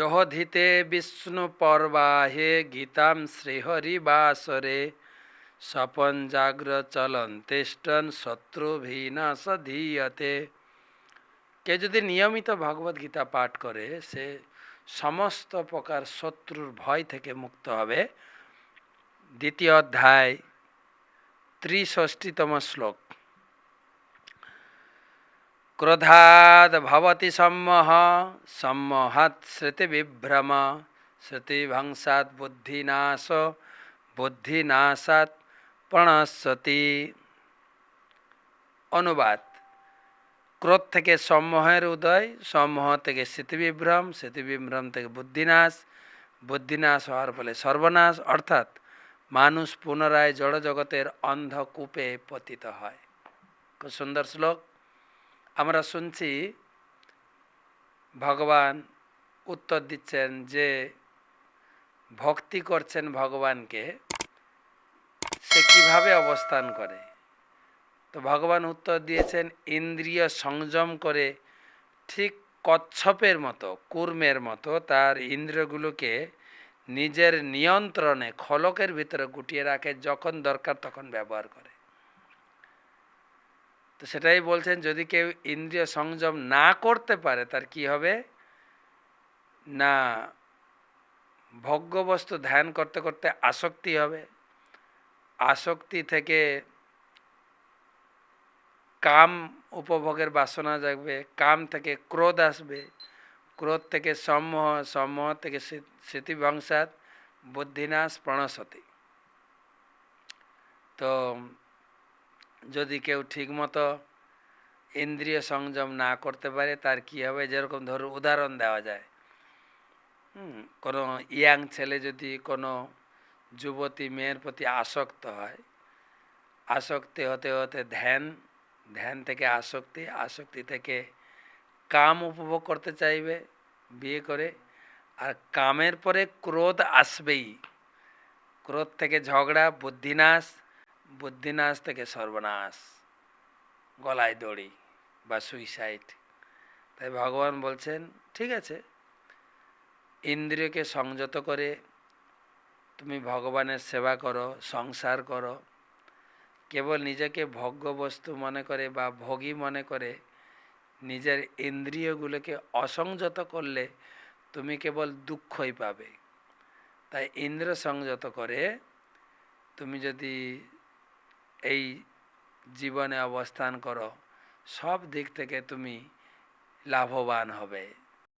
জহধিতে বিষ্ণু পর্বাহে গীতাম শ্রীহরিবাসরে স্বপন জাগ্র চলন তিষ্ঠন শত্রুভিনাশ ধীয়তে। কে যদি নিয়মিত ভগবত গীতা পাঠ করে, সে সমস্ত প্রকার শত্রুর ভয় থেকে মুক্ত হবে। দ্বিতীয় অধ্যায় ত্রিষষ্টিতম শ্লোক। ক্রোধাদ ভবতি সম্মোহ সম্মোহাৎ স্মৃতিবিভ্রম স্মৃতিভংসাৎ বুদ্ধিনাশ বুদ্ধিনাশাৎ প্রণশ্যতি অনুবাদ ক্রোধ থেকে সম্মোহের উদয়, সম্মোহ থেকে স্মৃতিবিভ্রম স্মৃতিবিভ্রম থেকে বুদ্ধিনাশ। বুদ্ধিনাশ হওয়ার ফলে সর্বনাশ, অর্থাৎ মানুষ পুনরায় জড়জগতের অন্ধকূপে পতিত হয়। খুব সুন্দর শ্লোক। আমরা শুনছি ভগবান উত্তর দিচ্ছেন যে ভক্তি করছেন ভগবানকে, সে কীভাবে অবস্থান করে? তো ভগবান উত্তর দিয়েছেন, ইন্দ্রিয় সংযম করে ঠিক কচ্ছপের মতো, কুর্মের মতো তার ইন্দ্রিয়গুলোকে নিজের নিয়ন্ত্রণে খলকের ভিতরে গুটিয়ে রাখে, যখন দরকার তখন ব্যবহার করে। তো সেটাই বলছেন, যদি কেউ ইন্দ্রিয় সংযম না করতে পারে, তার কি হবে? না, ভোগ্যবস্তু ধ্যান করতে করতে আসক্তি হবে। আসক্তি থেকে কাম উপভোগের বাসনা জাগবে, কাম থেকে ক্রোধ আসবে। ক্রোধ থেকে সম্মোহ সম্মোহ থেকে স্মৃতিভংসাত বুদ্ধিনাশ প্রণসতি তো যদি কেউ ঠিকমতো ইন্দ্রিয় সংযম না করতে পারে, তার কি হবে? যেরকম ধরুন উদাহরণ দেওয়া যায়। কোনো ইয়াং ছেলে যদি কোনো যুবতী মেয়ের প্রতি আসক্ত হয়, আসক্তি হতে হতে ধ্যান ধ্যান থেকে আসক্তি আসক্তি থেকে কাম উপভোগ করতে চাইবে বিয়ে করে, আর কামের পরে ক্রোধ আসবেই। ক্রোধ থেকে ঝগড়া, বুদ্ধিনাশ বুদ্ধিনাশ থেকে সর্বনাশ, গলায় দড়ি বা সুইসাইড তাই ভগবান বলছেন, ঠিক আছে, ইন্দ্রিয়কে সংযত করে তুমি ভগবানের সেবা করো, সংসার করো। কেবল নিজেকে ভোগ্য বস্তু মনে করে বা ভোগী মনে করে নিজের ইন্দ্রিয়গুলোকে অসংযত করলে তুমি কেবল দুঃখই পাবে। তাই ইন্দ্র সংযত করে তুমি যদি এই জীবনে অবস্থান করো সব দিক থেকে তুমি লাভবান হবে।